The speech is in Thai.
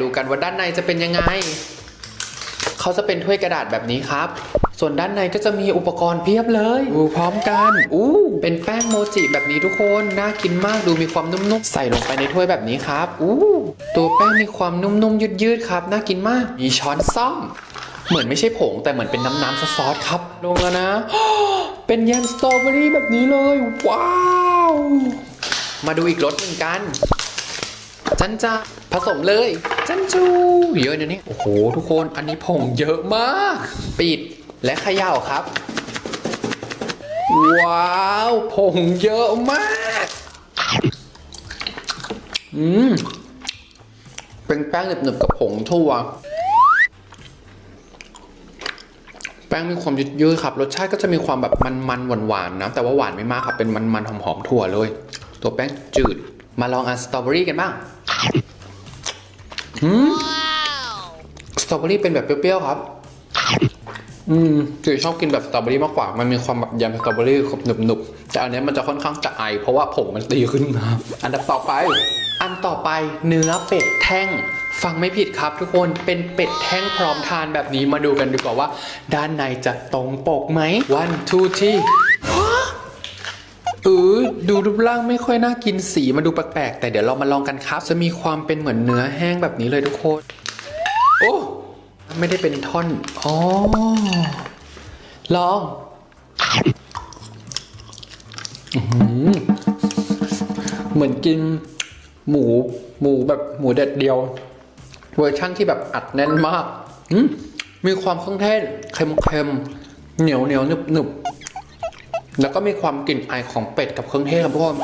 ดูกันว่าด้านในจะเป็นยังไง เขาจะเป็นถ้วยกระดาษแบบนี้ครับ ส่วนด้านในก็จะมีอุปกรณ์เพียบเลยดูพร้อมกันอู้เป็นแป้งโมจิแบบนี้ทุกคน น่ากินมากดูมีความนุ่มๆใส่ลงไปในถ้วยแบบนี้ครับอู้ตัวแป้งมีความนุ่มๆยืดๆครับ น่ากินมาก มีช้อนซ่อม เหมือนไม่ใช่ผง แต่เหมือนเป็นน้ำๆซอสๆครับ ลงแล้วนะเป็นแยมสตรอเบอรี่แบบนี้เลย ว้าว มาดูอีกรสหนึ่งกันจันจ้าผสมเลย จันจูเยอะนะนี่โอ้โหทุกคนอันนี้ผงเยอะมาก ปิดและเขย่าครับ ว้าวผงเยอะมากอืมเป็นแป้งหนึบๆกับผงถั่วแป้งมีความยืดยืดครับ รสชาติก็จะมีความแบบมันๆหวานๆนะ แต่ว่าหวานไม่มากครับ เป็นมันๆหอมๆถั่วเลย ตัวแป้งจืด มาลองอันสตรอเบอรี่กันบ้าง อืมสตรอเบอรี่เป็นแบบเปรี้ยวๆครับ อืมจือชอบกินแบบสตรอเบอรี่มากกว่า มันมีความแบบยำสตรอเบอรี่หนุบๆ แต่อันนี้มันจะค่อนข้างจะไอ เพราะว่าผงมันตีขึ้นมา อันดับต่อไป อันต่อไปเนื้อเป็ดแท่ง ฟังไม่ผิดครับทุกคน เป็นเป็ดแท่งพร้อมทานแบบนี้มาดูกันดีกว่าว่า ด้านในจะตรงปกไหม one two three ดูรูปร่างไม่ค่อยน่ากินสีมันดูแปลกๆ แต่เดี๋ยวเรามาลองกันครับ จะมีความเป็นเหมือนเนื้อแห้งแบบนี้เลยทุกคน โอ้ไม่ได้เป็นท่อนอ๋อลองอเหมือนกินหมูหมูแบบหมูเด็ดเดียว เวอร์ชั่นที่แบบอัดแน่นมากมมีความเครื่องเทศเค็มๆเหนียวเหนียวๆหนึบ แล้วก็มีความกลิ่นอายของเป็ดกับเครื่องเทศครับทุกคน